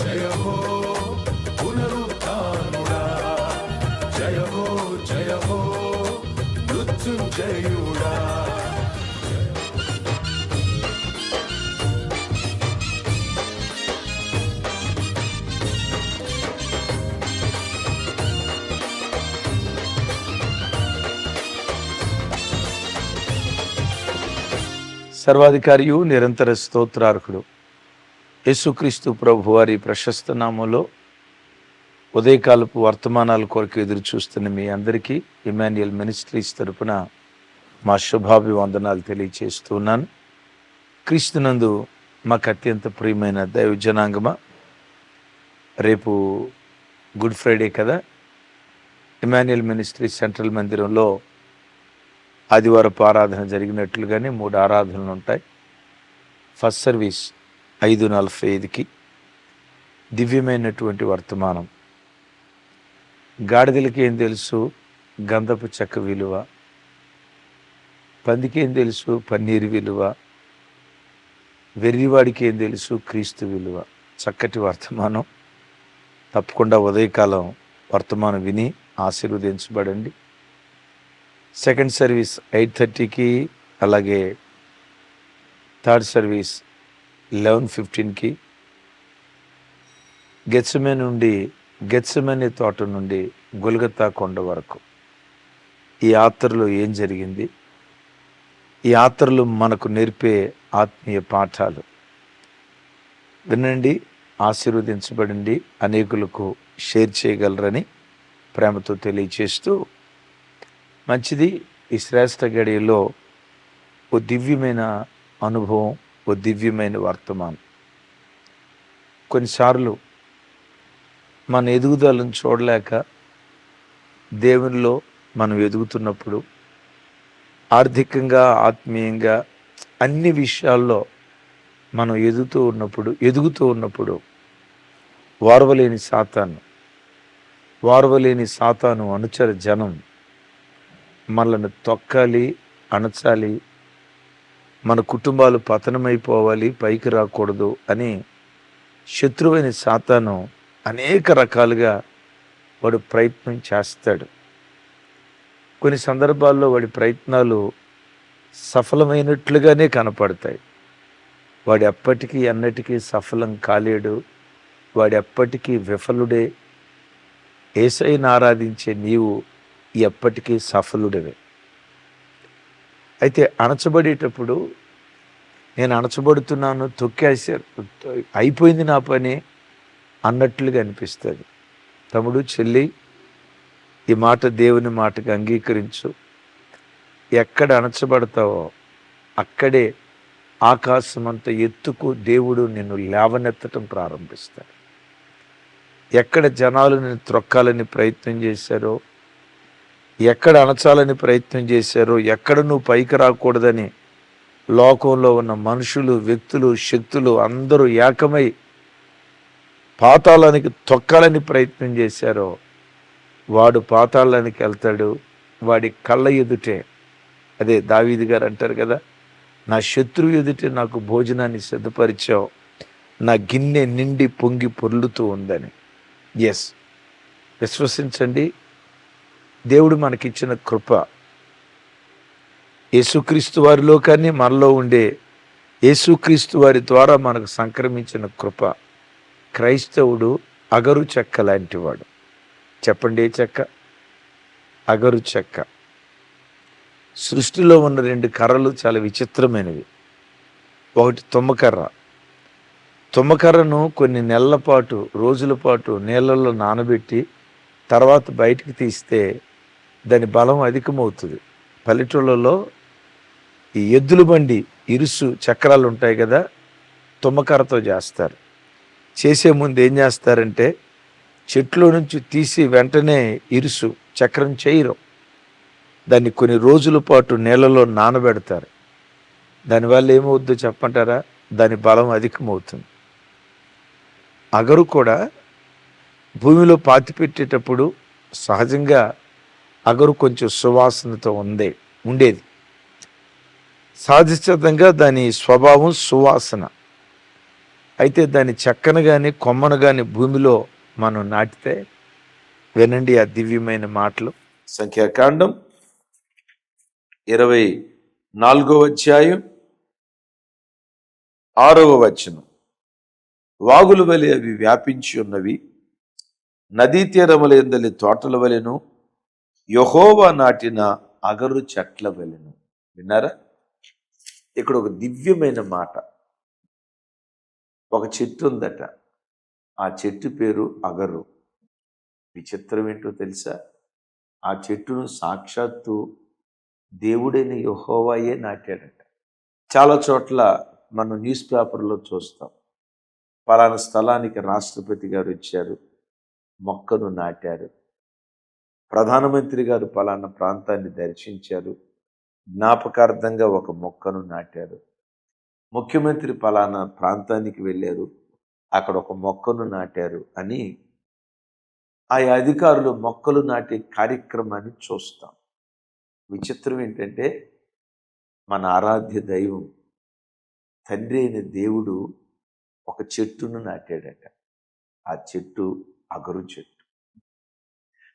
జయ హో పునరుత్నుడా జయ హో జయ హో మృత్యుంజయుడా. సర్వాధికారియు నిరంతర స్తోత్రార్హుడు యేసుక్రీస్తు ప్రభు వారి ప్రశస్త నామంలో ఉదయకాలపు వర్తమానాల కొరకు ఎదురు చూస్తున్న మీ అందరికీ ఇమాన్యుయల్ మినిస్ట్రీస్ తరపున మా శుభాభివందనాలు తెలియచేస్తున్నాను క్రీస్తునందు మాకు అత్యంత ప్రియమైన దైవ జనాంగమా రేపు గుడ్ ఫ్రైడే కదా? ఇమాన్యుయల్ మినిస్ట్రీ సెంట్రల్ మందిరంలో ఆదివారపు ఆరాధన జరిగినట్లుగానే మూడు ఆరాధనలు ఉంటాయి. ఫస్ట్ సర్వీస్ ఐదు నలభై ఐదుకి దివ్యమైనటువంటి వర్తమానం. గాడిదలకి ఏం తెలుసు? గంధపు చెక్క విలువ. పందికి ఏం తెలుసు? పన్నీరు విలువ. వెర్రివాడికి ఏం తెలుసు? క్రీస్తు విలువ. చక్కటి వర్తమానం. తప్పకుండా ఉదయకాలం వర్తమానం విని ఆశీర్వదించబడండి. సెకండ్ సర్వీస్ ఎయిట్ థర్టీకి అలాగే థర్డ్ సర్వీస్ లెవెన్ ఫిఫ్టీన్కి గెత్సమే నుండి గెచ్చమని తోట నుండి గుల్గతా కొండ వరకు. ఈ యాత్రలో ఏం జరిగింది? ఈ యాత్రలు మనకు నేర్పే ఆత్మీయ పాఠాలు. వినండి ఆశీర్వదించబడండి అనేకులకు షేర్ చేయగలరని ప్రేమతో తెలియచేస్తూ మంచిది. ఈ శ్రేష్ఠ గడియలో ఓ దివ్యమైన అనుభవం ఓ దివ్యమైన వర్తమానం. కొన్నిసార్లు మన ఎదుగుదలను చూడలేక దేవునిలో మనం ఎదుగుతున్నప్పుడు ఆర్థికంగా ఆత్మీయంగా అన్ని విషయాల్లో మనం ఎదుగుతూ ఉన్నప్పుడు ఎదుగుతూ ఉన్నప్పుడు వారవలేని సాతాను వారవలేని సాతాను అనుచర జనం మనల్ని తొక్కాలి అణచాలి మన కుటుంబాలు పతనమైపోవాలి పైకి రాకూడదు అని శత్రువైన సాతాను అనేక రకాలుగా వాడు ప్రయత్నం చేస్తాడు. కొన్ని సందర్భాల్లో వాడి ప్రయత్నాలు సఫలమైనట్లుగానే కనపడతాయి. వాడు ఎప్పటికీ అన్నటికీ సఫలం కాలేడు. వాడు ఎప్పటికీ విఫలుడే. ఏసైని ఆరాధించే నీవు ఎప్పటికీ సఫలుడవే. అయితే అణచబడేటప్పుడు నేను అణచబడుతున్నాను తొక్కేసారు అయిపోయింది నా పని అన్నట్లుగా అనిపిస్తుంది. తమ్ముడు చెల్లి ఈ మాట దేవుని మాటకు అంగీకరించు. ఎక్కడ అణచబడతావో అక్కడే ఆకాశం అంత ఎత్తుకు దేవుడు నిన్ను లేవనెత్తటం ప్రారంభిస్తాడు. ఎక్కడ జనాలు నిన్ను త్రొక్కాలని ప్రయత్నం చేశారో ఎక్కడ అణచాలని ప్రయత్నం చేశారో ఎక్కడ నువ్వు పైకి రాకూడదని లోకంలో ఉన్న మనుషులు వ్యక్తులు శక్తులు అందరూ ఏకమై పాతాళానికి తొక్కాలని ప్రయత్నం చేశారో వాడు పాతాళానికి వెళ్తాడు వాడి కళ్ళ ఎదుటే. అదే దావీది గారు అంటారు కదా నా శత్రువు ఎదుటే నాకు భోజనాన్ని సిద్ధపరిచావు నా గిన్నె నిండి పొంగి పొర్లుతూ ఉందని. ఎస్ విశ్వసించండి. దేవుడు మనకిచ్చిన కృప. యేసుక్రీస్తు వారిలో కానీ మనలో ఉండే యేసుక్రీస్తు వారి ద్వారా మనకు సంక్రమించిన కృప. క్రైస్తవుడు అగరు చెక్క లాంటివాడు. చెప్పండి ఏ చెక్క? అగరు చెక్క. సృష్టిలో ఉన్న రెండు కర్రలు చాలా విచిత్రమైనవి. ఒకటి తుమ్మకర్ర. తుమ్మకర్రను కొన్ని నెలల పాటు రోజుల పాటు నీళ్ళల్లో నానబెట్టి తర్వాత బయటికి తీస్తే దాని బలం అధికమవుతుంది. పల్లెటూళ్ళలో ఈ ఎద్దుల బండి ఇరుసు చక్రాలు ఉంటాయి కదా తుమ్మకరతో చేస్తారు. చేసే ముందు ఏం చేస్తారంటే చెట్లో నుంచి తీసి వెంటనే ఇరుసు చక్రం చేయరు. దాన్ని కొన్ని రోజుల పాటు నీళ్ళలో నానబెడతారు. దానివల్ల ఏమవుద్దో చెప్పంటారా? దాని బలం అధికమవుతుంది. అగరు కూడా భూమిలో పాతి పెట్టేటప్పుడు సహజంగా అగరు కొంచెం సువాసనతో ఉందే ఉండేది. సహజసిద్ధంగా దాని స్వభావం సువాసన. అయితే దాని చెక్కను కానీ కొమ్మను కానీ భూమిలో మనం నాటితే వినండి ఆ దివ్యమైన మాటలు. సంఖ్యాకాండం ఇరవై నాలుగో అధ్యాయం ఆరవ వచనం. వాగుల వలె అవి వ్యాపించి ఉన్నవి. నదీ తీరముల ఎందలి తోటల వలెను యహోవా నాటిన అగరు చెట్ల వెలను. విన్నారా? ఇక్కడ ఒక దివ్యమైన మాట. ఒక చెట్టు ఉందట. ఆ చెట్టు పేరు అగరు. విచిత్రం ఏంటో తెలుసా? ఆ చెట్టును సాక్షాత్తు దేవుడైన యహోవాయే నాటాడట. చాలా చోట్ల మనం న్యూస్ పేపర్లో చూస్తాం. పలానా స్థలానికి రాష్ట్రపతి గారు ఇచ్చారు మొక్కను నాటారు. ప్రధానమంత్రి గారు పలానా ప్రాంతాన్ని దర్శించారు. జ్ఞాపకార్థంగా ఒక మొక్కను నాటారు. ముఖ్యమంత్రి పలానా ప్రాంతానికి వెళ్ళారు. అక్కడ ఒక మొక్కను నాటారు అని ఆయా అధికారులు మొక్కలు నాటే కార్యక్రమాన్ని చూస్తాం. విచిత్రం ఏంటంటే మన ఆరాధ్య దైవం తండ్రి అయిన దేవుడు ఒక చెట్టును నాటాడట. ఆ చెట్టు అగరు చెట్టు.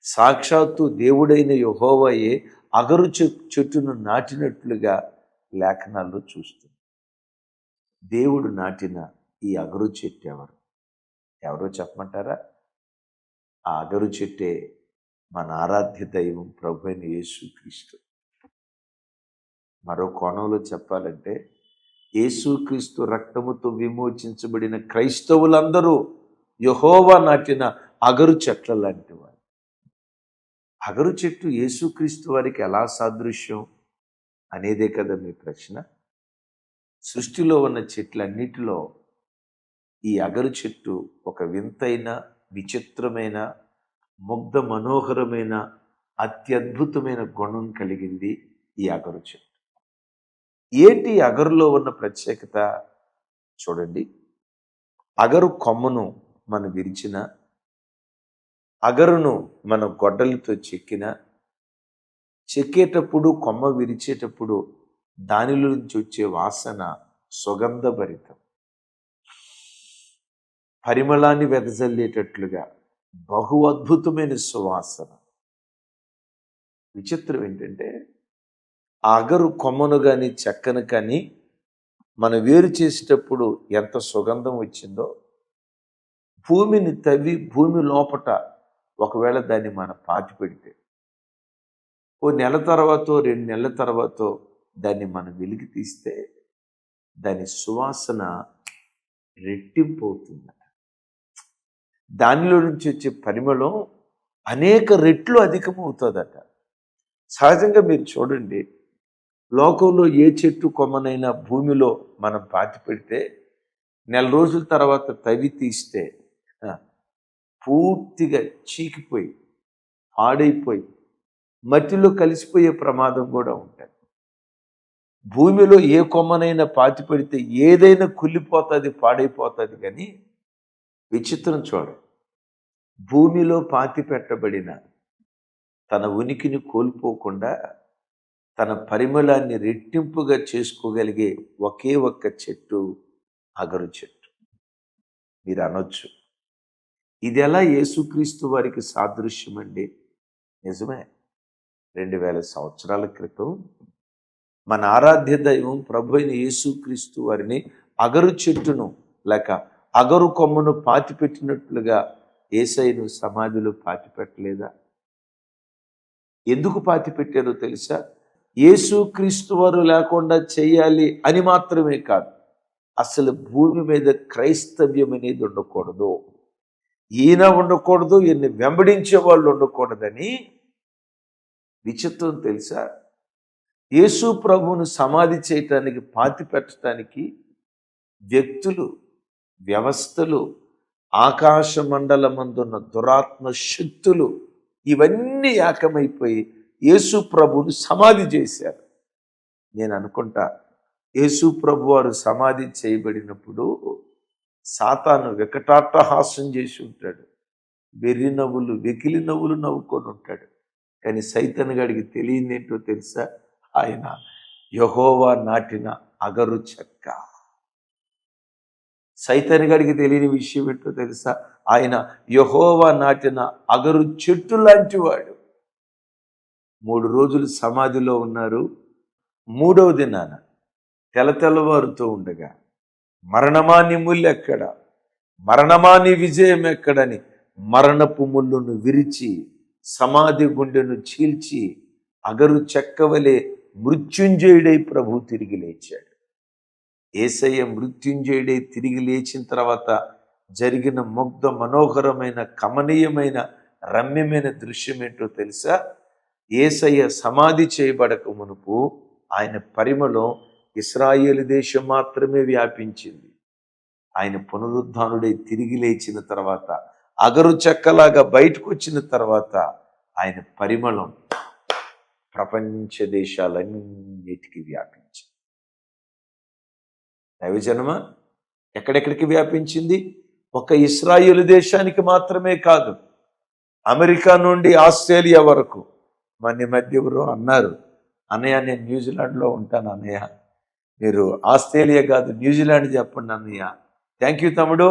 సాక్షాత్తు దేవుడైన యహోవయే అగరు చె- చెట్టును నాటినట్లుగా లేఖనాల్లో చూస్తుంది. దేవుడు నాటిన ఈ అగరు చెట్టు ఎవరు? ఎవరో చెప్పమంటారా? ఆ అగరు చెట్టే మన ఆరాధ్య దైవం ప్రభు అయిన యేసుక్రీస్తు మరో కోణంలో చెప్పాలంటే యేసుక్రీస్తు రక్తముతో విమోచించబడిన క్రైస్తవులందరూ యహోవా నాటిన అగరు చెట్ల లాంటివారు అగరు చెట్టు యేసుక్రీస్తు వారికి ఎలా సాదృశ్యం అనేదే కదా మీ ప్రశ్న. సృష్టిలో ఉన్న చెట్లన్నిటిలో ఈ అగరు చెట్టు ఒక వింతైన విచిత్రమైన ముగ్ధ మనోహరమైన అత్యద్భుతమైన గుణం కలిగింది ఈ అగరు చెట్టు. ఏంటి అగరులో ఉన్న ప్రత్యేకత? చూడండి. అగరు కొమ్మను మనం విరిచిన అగరును మన గొడ్డలతో చెక్కిన చెక్కేటప్పుడు కొమ్మ విరిచేటప్పుడు దానిలో నుంచి వచ్చే వాసన సుగంధభరితం. పరిమళాన్ని వెదజల్లేటట్లుగా బహు అద్భుతమైన సువాసన. విచిత్రం ఏంటంటే ఆ అగరు కొమ్మను కానీ చెక్కను కానీ మనం వేరు చేసేటప్పుడు ఎంత సుగంధం వచ్చిందో భూమిని తవ్వి భూమి లోపట ఒకవేళ దాన్ని మనం పాతి పెడితే ఓ నెల తర్వాత రెండు నెలల తర్వాత దాన్ని మనం వెలికి తీస్తే దాని సువాసన రెట్టింపు అవుతుంది దానిలో నుంచి వచ్చే పరిమళం అనేక రెట్లు అధికమవుతుందట. సహజంగా మీరు చూడండి లోకంలో ఏ చెట్టు కొమ్మనైనా భూమిలో మనం పాతి పెడితే నెల రోజుల తర్వాత తవ్వి తీస్తే పూర్తిగా చీకిపోయి పాడైపోయి మట్టిలో కలిసిపోయే ప్రమాదం కూడా ఉంటుంది. భూమిలో ఏ కొమ్మనైనా పాతి పెడితే ఏదైనా కుళ్ళిపోతుంది పాడైపోతుంది కానీ విచిత్రం చూడ. భూమిలో పాతి పెట్టబడిన తన ఉనికిని కోల్పోకుండా తన పరిమళాన్ని రెట్టింపుగా చేసుకోగలిగే ఒకే ఒక్క చెట్టు అగరు చెట్టు. మీరు అనొచ్చు. ఇది ఎలా యేసుక్రీస్తు వారికి సాదృశ్యం అండి నిజమే. రెండు వేల సంవత్సరాల క్రితం మన ఆరాధ్య దైవం ప్రభు అయిన యేసుక్రీస్తు వారిని అగరు చెట్టును లేక అగరు కొమ్మను పాతిపెట్టినట్లుగా ఏసైను సమాధిలో పాతిపెట్టలేదా? ఎందుకు పాతిపెట్టారో తెలుసా? యేసుక్రీస్తు వారు లేకుండా చేయాలి అని మాత్రమే కాదు అసలు భూమి మీద క్రైస్తవ్యం అనేది ఉండకూడదు. ఈయన ఉండకూడదు ఈయన్ని వెంబడించే వాళ్ళు ఉండకూడదని విచిత్రం తెలుసా? యేసు ప్రభువును సమాధి చేయటానికి పాతి పెట్టడానికి వ్యక్తులు వ్యవస్థలు ఆకాశ మండలమందున్న దురాత్మ శక్తులు ఇవన్నీ ఏకమైపోయి యేసు ప్రభువును సమాధి చేశారు. నేను అనుకుంటా యేసు ప్రభు వారు సమాధి చేయబడినప్పుడు సాతాను వికటాట్టహాస్యం చేసి ఉంటాడు. వెర్రి నవ్వులు వెకిలి నవ్వులు నవ్వుకొని ఉంటాడు. కానీ సైతన్ గడికి తెలియదేంటో తెలుసా? ఆయన యహోవా నాటిన అగరు చెక్క. సైతన్ గడికి తెలియని విషయం ఏంటో తెలుసా? ఆయన యహోవా నాటిన అగరు చెట్టు లాంటివాడు మూడు రోజులు సమాధిలో ఉన్నారు. మూడవ దినాన తెల తెల్లవారుతూ ఉండగా మరణమా నీ ఎక్కడ మరణమా నీ విజయం ఎక్కడని మరణపు ముళ్ళును విరిచి సమాధి గుండెను చీల్చి అగరు చెక్కవలే మృత్యుంజయుడై ప్రభు తిరిగి లేచాడు. ఏసయ్య మృత్యుంజయుడై తిరిగి లేచిన తర్వాత జరిగిన ముగ్ధ మనోహరమైన కమనీయమైన రమ్యమైన దృశ్యం ఏంటో తెలుసా? ఏసయ్య సమాధి చేయబడక మునుపు ఆయన పరిమళం ఇస్రాయేల్ దేశం మాత్రమే వ్యాపించింది. ఆయన పునరుద్ధానుడై తిరిగి లేచిన తర్వాత అగరు చెక్కలాగా బయటకు వచ్చిన తర్వాత ఆయన పరిమళం ప్రపంచ దేశాలన్నిటికీ వ్యాపించింది. దైవజనమ ఎక్కడెక్కడికి వ్యాపించింది? ఒక ఇస్రాయేల్ దేశానికి మాత్రమే కాదు అమెరికా నుండి ఆస్ట్రేలియా వరకు. మన మధ్య ఎవరో అన్నారు అన్నయ్య నేను న్యూజిలాండ్లో ఉంటాను అన్నయ్య. మీరు ఆస్ట్రేలియా కాదు న్యూజిలాండ్ చెప్పండి అన్నయ్య. థ్యాంక్ యూ తమ్ముడు.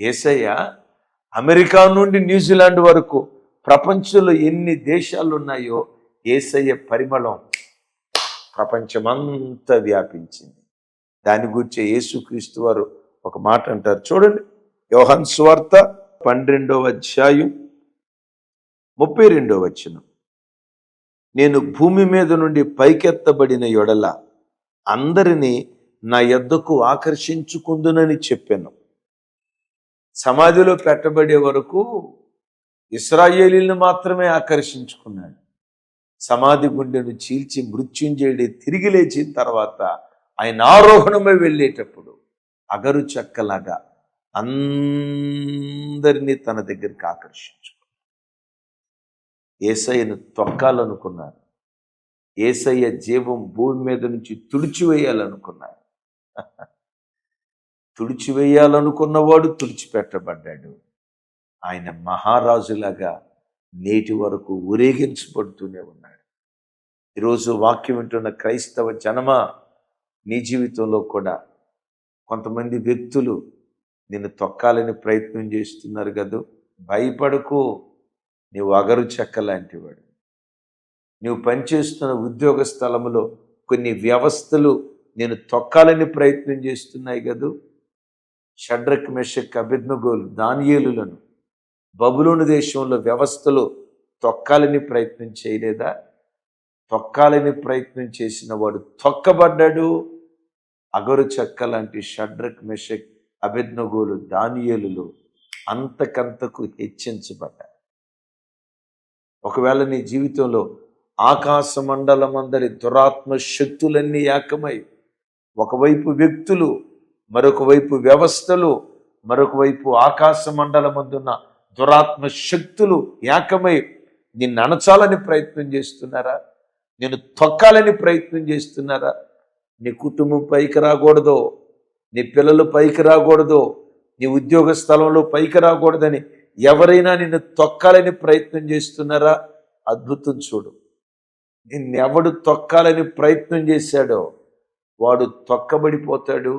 ఏసయ్య అమెరికా నుండి న్యూజిలాండ్ వరకు ప్రపంచంలో ఎన్ని దేశాలు ఉన్నాయో ఏసయ్య పరిమళం ప్రపంచమంతా వ్యాపించింది. దాని గురించి యేసుక్రీస్తు వారు ఒక మాట అంటారు. చూడండి యోహన్ స్వార్త పన్నెండవ అధ్యాయం ముప్పై రెండవ వచ్చిన నేను భూమి మీద నుండి పైకెత్తబడిన యొడల అందరినీ నా యొద్దకు ఆకర్షించుకుందునని చెప్పాను. సమాధిలో పెట్టబడే వరకు ఇస్రాయేలీలను మాత్రమే ఆకర్షించుకున్నాడు. సమాధి గుండెను చీల్చి మృత్యుంజయుడి తిరిగి లేచిన తర్వాత ఆయన ఆరోహణమై వెళ్ళేటప్పుడు అగరు చెక్కలాగా అందరినీ తన దగ్గరికి ఆకర్షించుకున్నాడు. ఏసైను తొక్కాలనుకున్నారు ఏసయ్య జీవం భూమి మీద నుంచి తుడిచివేయాలనుకున్నాడు. తుడిచివేయాలనుకున్నవాడు తుడిచిపెట్టబడ్డాడు. ఆయన మహారాజులాగా నేటి వరకు ఊరేగించబడుతూనే ఉన్నాడు. ఈరోజు వాక్యం వింటున్న క్రైస్తవ జనమ నీ జీవితంలో కూడా కొంతమంది వ్యక్తులు నిన్ను తొక్కాలని ప్రయత్నం చేస్తున్నారు కదా. భయపడకు. నీవు అగరు చెక్క లాంటివాడు. నువ్వు పనిచేస్తున్న ఉద్యోగ స్థలములో కొన్ని వ్యవస్థలు నేను తొక్కాలని ప్రయత్నం చేస్తున్నాయి కదూ. షడ్రక్ మెషక్ అభిజ్ఞగోలు దానియేలులను బబులోని దేశంలో వ్యవస్థలు తొక్కాలని ప్రయత్నం చేయలేదా? తొక్కాలని ప్రయత్నం చేసిన వాడు తొక్కబడ్డాడు. అగరు చెక్క లాంటి షడ్రక్ మెషక్ అభిజ్ఞగోలు దానియేలులు అంతకంతకు హెచ్చించబడ్డారు ఒకవేళ నీ జీవితంలో ఆకాశ మండలమందరి దురాత్మ శక్తులన్నీ ఏకమై ఒకవైపు వ్యక్తులు మరొక వైపు వ్యవస్థలు మరొక వైపు ఆకాశ మండలమందున్న దురాత్మ శక్తులు ఏకమై నిన్ను అణచాలని ప్రయత్నం చేస్తున్నారా? నేను తొక్కాలని ప్రయత్నం చేస్తున్నారా? నీ కుటుంబం పైకి రాకూడదు? నీ పిల్లలు పైకి రాకూడదు? నీ ఉద్యోగ స్థలంలో పైకి రాకూడదని ఎవరైనా నిన్ను తొక్కాలని ప్రయత్నం చేస్తున్నారా? అద్భుతం చూడు. నిన్నెవడు తొక్కాలని ప్రయత్నం చేశాడో వాడు తొక్కబడిపోతాడు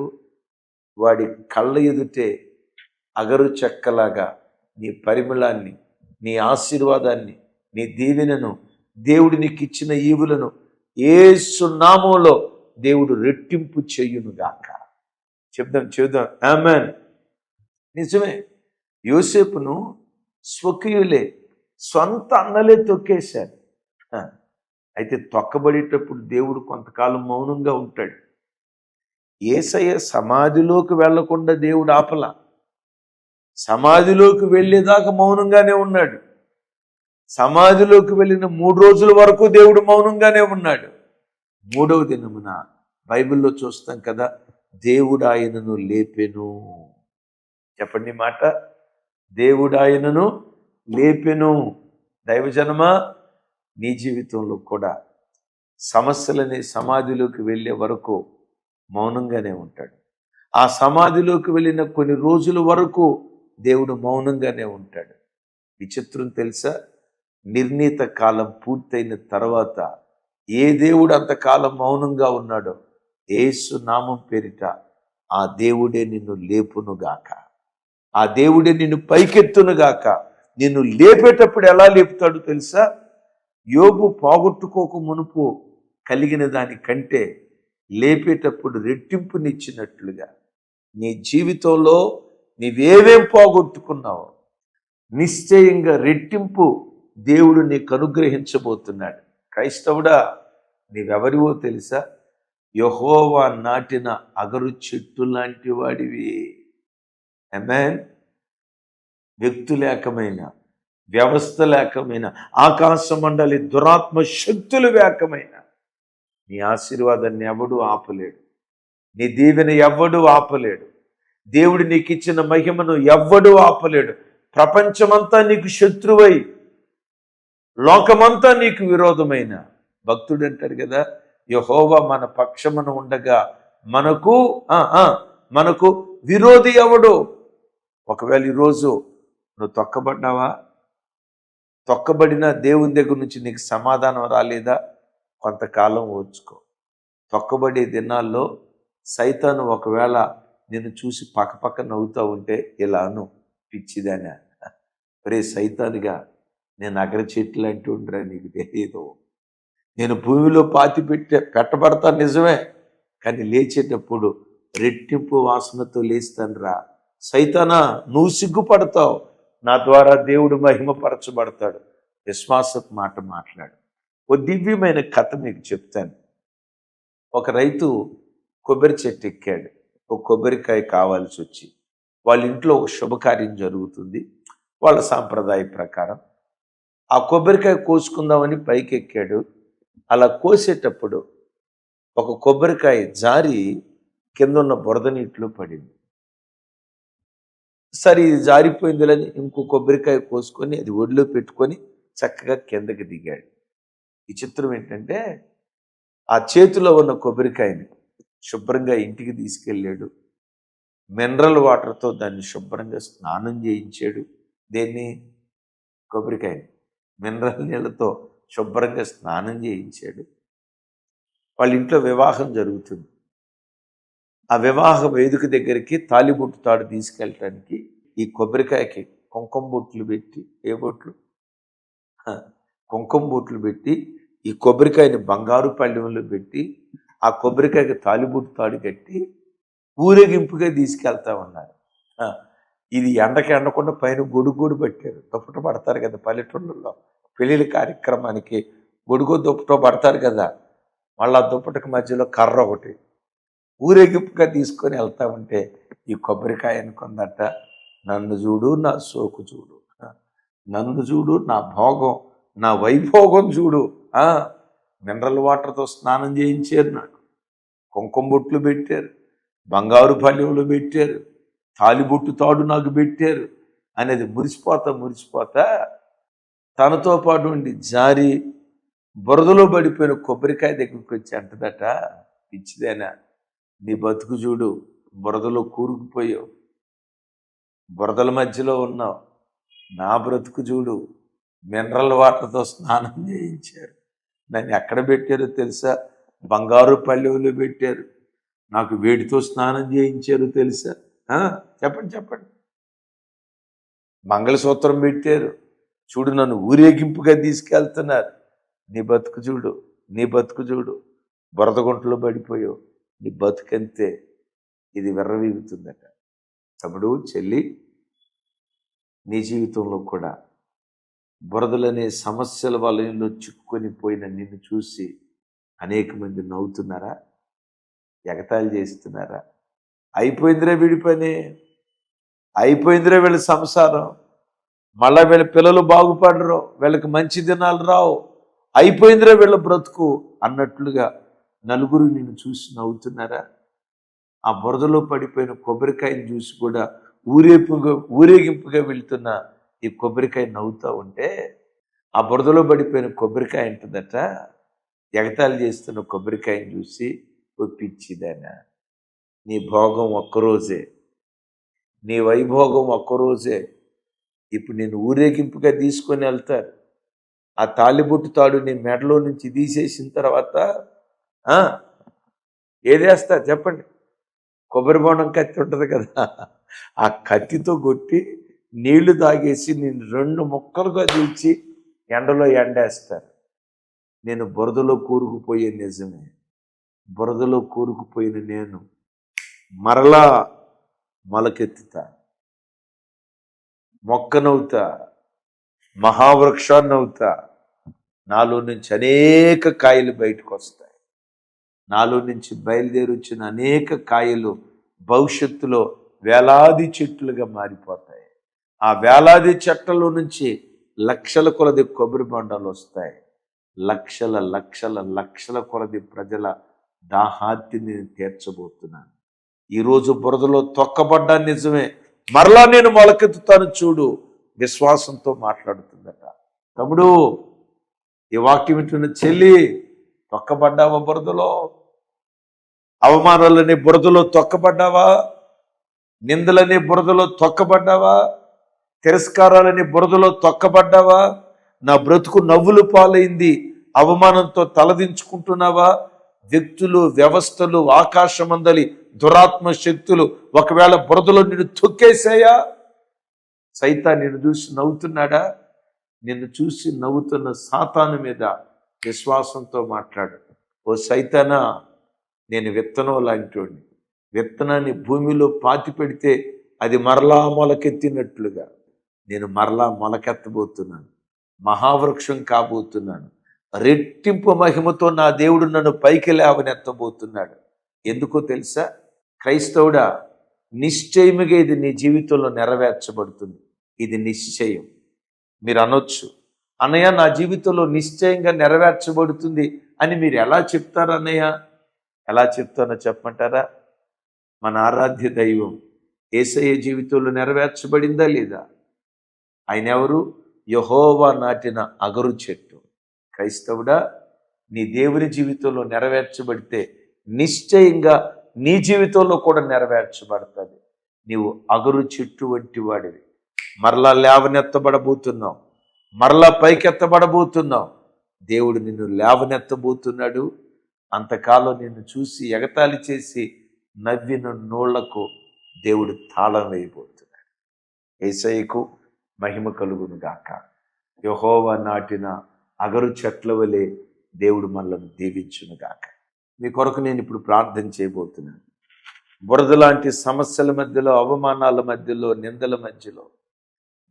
వాడి కళ్ళ ఎదుటే అగరు చెక్కలాగా నీ పరిమళాన్ని నీ ఆశీర్వాదాన్ని నీ దీవెనను దేవుడు నీకు ఇచ్చిన ఈవులను ఏ సున్నామంలో దేవుడు రెట్టింపు చెయ్యునుగాక చెప్దాం చెబుదాం. ఆమెన్ నిజమే యోసేపును స్వకీయులే సొంత అన్నలే తొక్కేశారు. అయితే తొక్కబడేటప్పుడు దేవుడు కొంతకాలం మౌనంగా ఉంటాడు. ఏసయ్య సమాధిలోకి వెళ్ళకుండా దేవుడు ఆపల. సమాధిలోకి వెళ్ళేదాకా మౌనంగానే ఉన్నాడు. సమాధిలోకి వెళ్ళిన మూడు రోజుల వరకు దేవుడు మౌనంగానే ఉన్నాడు. మూడవ దినమున బైబిల్లో చూస్తాం కదా దేవుడు ఆయనను లేపెను. చెప్పండి మాట. దేవుడు ఆయనను లేపెను. దైవజనమా? నీ జీవితంలో కూడా సమస్యలని సమాధిలోకి వెళ్ళే వరకు మౌనంగానే ఉంటాడు. ఆ సమాధిలోకి వెళ్ళిన కొన్ని రోజుల వరకు దేవుడు మౌనంగానే ఉంటాడు. విచిత్రం తెలుసా? నిర్ణీత కాలం పూర్తయిన తర్వాత ఏ దేవుడు అంతకాలం మౌనంగా ఉన్నాడో ఏసు నామం పేరిట ఆ దేవుడే నిన్ను లేపునుగాక. ఆ దేవుడే నిన్ను పైకెత్తునుగాక. నిన్ను లేపేటప్పుడు ఎలా లేపుతాడు తెలుసా? యోగు పోగొట్టుకోక మునుపు కలిగిన దానికంటే లేపేటప్పుడు రెట్టింపునిచ్చినట్లుగా నీ జీవితంలో నీవేవేం పోగొట్టుకున్నావో నిశ్చయంగా రెట్టింపు దేవుడు నీకు అనుగ్రహించబోతున్నాడు క్రైస్తవుడా నీవెవరివో తెలుసా? యహోవా నాటిన అగరు చెట్టు లాంటి వాడివి. అమెన్ వ్యక్తులేకమైన వ్యవస్థ లేకమైన ఆకాశ మండలి దురాత్మ శక్తులు వేకమైన నీ ఆశీర్వాదాన్ని ఎవడు ఆపలేడు. నీ దీవెన ఎవ్వడు ఆపలేడు. దేవుడు నీకు ఇచ్చిన మహిమను ఎవ్వడు ఆపలేడు. ప్రపంచమంతా నీకు శత్రువై లోకమంతా నీకు విరోధమైన. భక్తుడు అంటాడు కదా యహోవా మన పక్షమున ఉండగా మనకు ఆ, ఆ, మనకు విరోధి ఎవడు? ఒకవేళ ఈరోజు నువ్వు తొక్కబడ్డావా? తొక్కబడిన దేవుని దగ్గర నుంచి నీకు సమాధానం రాలేదా? కొంతకాలం ఓర్చుకో. తొక్కబడే దినాల్లో సైతాను ఒకవేళ నేను చూసి పక్కపక్క నవ్వుతూ ఉంటే ఇలాను పిచ్చిదానా. రే సైతానుగా నేను అగ్ర చెట్లు అంటూ ఉండరా నీకు తెలియదు నేను భూమిలో పాతి పెట్టే పెట్టబడతా నిజమే కానీ లేచేటప్పుడు రెట్టింపు వాసనతో లేస్తాను రా సైతానా నువ్వు సిగ్గుపడతావు. నా ద్వారా దేవుడు మహిమపరచబడతాడు. విశ్వాసపు మాట మాట్లాడు. ఓ దివ్యమైన కథ మీకు చెప్తాను. ఒక రైతు కొబ్బరి చెట్టు ఎక్కాడు. ఒక కొబ్బరికాయ కావాల్సి వచ్చి వాళ్ళ ఇంట్లో ఒక శుభకార్యం జరుగుతుంది. వాళ్ళ సాంప్రదాయ ప్రకారం ఆ కొబ్బరికాయ కోసుకుందామని పైకి ఎక్కాడు. అలా కోసేటప్పుడు ఒక కొబ్బరికాయ జారి కింద ఉన్న బురద నీటిలో పడింది. సరే ఇది జారిపోయిందిలని ఇంకో కొబ్బరికాయ కోసుకొని అది ఒడిలో పెట్టుకొని చక్కగా కిందకి దిగాడు. ఈ చిత్రం ఏంటంటే ఆ చేతిలో ఉన్న కొబ్బరికాయని శుభ్రంగా ఇంటికి తీసుకెళ్ళాడు. మినరల్ వాటర్తో దాన్ని శుభ్రంగా స్నానం చేయించాడు. దేన్ని? కొబ్బరికాయని. మినరల్ నీళ్ళతో శుభ్రంగా స్నానం చేయించాడు. వాళ్ళ ఇంట్లో వివాహం జరుగుతుంది. ఆ వివాహ వేదిక దగ్గరికి తాలిబొట్టు తాడు తీసుకెళ్ళటానికి ఈ కొబ్బరికాయకి కుంకుమ బొట్లు పెట్టి ఏ బొట్లు? కుంకుమ బొట్లు పెట్టి ఈ కొబ్బరికాయని బంగారు పళ్ళెంలో పెట్టి ఆ కొబ్బరికాయకి తాలిబొట్టు తాడు కట్టి ఊరేగింపుగా తీసుకెళ్తా ఉన్నారు. ఇది ఎండకి ఎండకుండా పైన గొడుగోడు పెట్టారు. దుప్పట పడతారు కదా పల్లెటూళ్ళలో పెళ్ళిళ్ళ కార్యక్రమానికి గొడుగో దుప్పటో పడతారు కదా. మళ్ళా దుప్పటకి మధ్యలో కర్ర ఒకటి. ఊరేగింపుగా తీసుకొని వెళ్తా ఉంటే ఈ కొబ్బరికాయ అనుకుందట నన్ను చూడు నా సోకు చూడు. నన్ను చూడు నా భోగం నా వైభోగం చూడు. మినరల్ వాటర్తో స్నానం చేయించారు నాకు. కుంకుమ బొట్లు పెట్టారు బంగారు పల్లెములు పెట్టారు తాలిబొట్టు తాడు నాకు పెట్టారు అనేది మురిసిపోతా మురిసిపోతా తనతో పాటు ఉండి జారి బురదలో పడిపోయిన కొబ్బరికాయ దగ్గరికి వచ్చి అంటదట పిచ్చిదేనా? నీ బతుకు చూడు బురదలో కూరుకుపోయావు. బురదల మధ్యలో ఉన్నావు. నా బ్రతుకు చూడు మినరల్ వాటర్తో స్నానం చేయించారు. నన్ను ఎక్కడ పెట్టారో తెలుసా? బంగారు పల్లెవులు పెట్టారు. నాకు వేడితో స్నానం చేయించారు తెలుసా? చెప్పండి చెప్పండి. మంగళసూత్రం పెట్టారు. చూడు నన్ను ఊరేగింపుగా తీసుకెళ్తున్నారు. నీ బతుకు చూడు నీ బతుకు చూడు బురద గుంటలో పడిపోయావు. నీ బతుకంతే ఇది వెర్రవీగుతుందట. తమ్ముడు చెల్లి నీ జీవితంలో కూడా బురదలనే సమస్యల వలయంలో చిక్కుకొని పోయిన నిన్ను చూసి అనేక మంది నవ్వుతున్నారా? ఎగతాళి చేస్తున్నారా? అయిపోయిందిరా వీడి పని. అయిపోయిందిరా వీళ్ళ సంసారం. మళ్ళా వీళ్ళ పిల్లలు బాగుపడరు. వీళ్ళకి మంచి దినాలు రావు. అయిపోయిందిరా వీళ్ళ బ్రతుకు అన్నట్లుగా నలుగురు నిన్ను చూసి నవ్వుతున్నారా? ఆ బురదలో పడిపోయిన కొబ్బరికాయని చూసి కూడా ఊరేపుగా ఊరేగింపుగా వెళ్తున్న ఈ కొబ్బరికాయ నవ్వుతూ ఉంటే ఆ బురదలో పడిపోయిన కొబ్బరికాయ ఉంటుందట ఎగతాళి చేస్తున్న కొబ్బరికాయని చూసి ఒప్పించిదానా నీ భోగం ఒక్కరోజే. నీ వైభోగం ఒక్కరోజే. ఇప్పుడు నేను ఊరేగింపుగా తీసుకొని వెళ్తారు. ఆ తాలిబొట్టు తాడు నీ మెడలో నుంచి తీసేసిన తర్వాత ఏదేస్తా చెప్పండి. కొబ్బరి బోండం కత్తి ఉంటుంది కదా. ఆ కత్తితో కొట్టి నీళ్ళు తాగేసి నేను రెండు ముక్కలుగా తీల్చి ఎండలో ఎండేస్తారు. నేను బురదలో కూరుకుపోయే నిజమే. బురదలో కూరుకుపోయిన నేను మరలా మొలకెత్తుతా. మొక్కనవుతా మహావృక్షాన్నవుతా నాలో నుంచి అనేక కాయలు బయటకు వస్తాయి నాలో నుంచి బయలుదేరొచ్చిన అనేక కాయలు భవిష్యత్తులో వేలాది చెట్లుగా మారిపోతాయి. ఆ వేలాది చెట్ల నుంచి లక్షల కొలది కొబ్బరి బండాలు వస్తాయి. లక్షల లక్షల లక్షల కొలది ప్రజల దాహార్తిని నేను తీర్చబోతున్నాను. ఈరోజు బురదలో తొక్కబడ్డా నిజమే. మరలా నేను మొలకెత్తుతాను చూడు విశ్వాసంతో మాట్లాడుతుందట. తమ్ముడు ఈ వాక్యం చెల్లి తొక్కబడ్డావా బురదలో? అవమానాలని బురదలో తొక్కబడ్డావా? నిందలని బురదలో తొక్కబడ్డావా? తిరస్కారాలని బురదలో తొక్కబడ్డావా? నా బ్రతుకు నవ్వులు పాలైంది అవమానంతో తలదించుకుంటున్నావా? వ్యక్తులు వ్యవస్థలు ఆకాశమందలి దురాత్మ శక్తులు ఒకవేళ బురదలో నిన్ను తొక్కేసాయా సైతా నిన్ను చూసి నవ్వుతున్నాడా? నిన్ను చూసి నవ్వుతున్న సాతాను మీద విశ్వాసంతో మాట్లాడు. ఓ సైతానా నేను విత్తనం లాంటి విత్తనాన్ని భూమిలో పాతి పెడితే అది మరలా మొలకెత్తినట్లుగా. నేను మరలా మొలకెత్తబోతున్నాను. మహావృక్షం కాబోతున్నాను. రెట్టింపు మహిమతో నా దేవుడు నన్ను పైకి లేవనెత్తబోతున్నాడు. ఎందుకో తెలుసా? క్రైస్తవుడా నిశ్చయముగా ఇది నీ జీవితంలో నెరవేర్చబడుతుంది. ఇది నిశ్చయం. మీరు అనొచ్చు అన్నయ్య నా జీవితంలో నిశ్చయంగా నెరవేర్చబడుతుంది అని మీరు ఎలా చెప్తారు అన్నయ్య? ఎలా చెప్తానో చెప్పమంటారా? మన ఆరాధ్య దైవం ఏసయ్య జీవితంలో నెరవేర్చబడిందా లేదా? ఆయన ఎవరు? యహోవా నాటిన అగరు చెట్టు. క్రైస్తవుడా నీ దేవుని జీవితంలో నెరవేర్చబడితే నిశ్చయంగా నీ జీవితంలో కూడా నెరవేర్చబడుతుంది. నీవు అగరు చెట్టు వంటి వాడివి. మరలా లేవనెత్తబడబోతున్నావు. మరలా పైకెత్తబడబోతున్నావు. దేవుడు నిన్ను లేవనెత్తబోతున్నాడు. అంతకాలం నిన్ను చూసి ఎగతాళి చేసి నవ్విన నోళ్ళకు దేవుడు తాళం వేయబోతున్నాడు. ఏసైకు మహిమ కలుగును గాక. యహోవ నాటిన అగరు చెట్ల వలె దేవుడు మనల్ని దీవించును గాక. మీ కొరకు నేను ఇప్పుడు ప్రార్థన చేయబోతున్నాను. బురద లాంటి సమస్యల మధ్యలో అవమానాల మధ్యలో నిందల మధ్యలో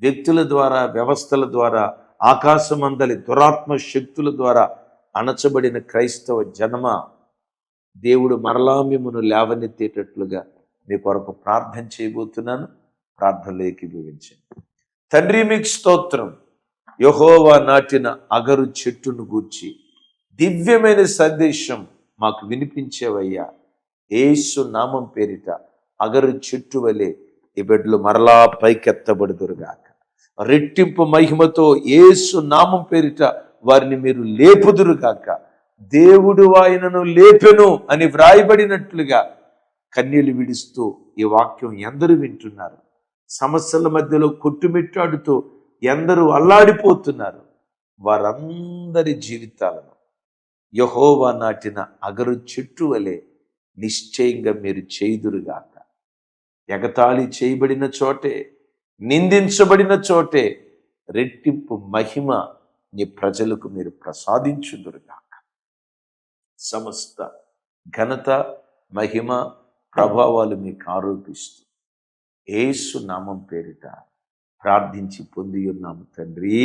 వ్యక్తుల ద్వారా వ్యవస్థల ద్వారా ఆకాశమందలి దురాత్మ శక్తుల ద్వారా అణచబడిన క్రైస్తవ జనమ దేవుడు మరలా మిమ్మను లేవనెత్తేటట్లుగా మీ కొరకు ప్రార్థన చేయబోతున్నాను. ప్రార్థనలోకి ఏకీభవించండి తండ్రి మీకు స్తోత్రం. యహోవా నాటిన అగరు చెట్టును గూర్చి దివ్యమైన సందేశం మాకు వినిపించేవయ్యా. ఏసు నామం పేరిట అగరు చెట్టు వలె ఈ బిడ్డలు మరలా పైకెత్తబడుదురుగాక. రెట్టింపు మహిమతో ఏసు నామం పేరిట వారిని మీరు లేపుదురుగాక. దేవుడు ఆయనను లేపెను అని వ్రాయబడినట్లుగా కన్నీళ్ళు విడుస్తూ ఈ వాక్యం ఎందరు వింటున్నారు. సమస్యల మధ్యలో కొట్టుమిట్టాడుతూ ఎందరూ అల్లాడిపోతున్నారు. వారందరి జీవితాలను యహోవా నాటిన అగరు చెట్టు వలె నిశ్చయంగా మీరు చేయుదురుగాక. ఎగతాళి చేయబడిన చోటే నిందించబడిన చోటే రెట్టింపు మహిమ నీ ప్రజలకు మీరు ప్రసాదించుదురుగాక. సమస్త ఘనత మహిమ ప్రభావాలు మీకు ఆరోపిస్తూ ఏసు నామం పేరిట ప్రార్థించి పొంది ఉన్నాము తండ్రి.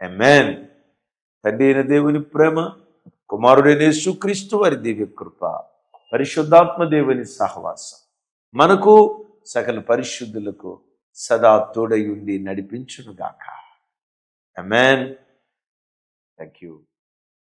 ఎమెన్ తండ్రి అయిన దేవుని ప్రేమ కుమారుడైన యేసుక్రీస్తు వారి దివ్య కృప పరిశుద్ధాత్మ దేవుని సహవాసం. మనకు సకల పరిశుద్ధులకు సదా తోడయుండి నడిపించునుగాక. Amen thank you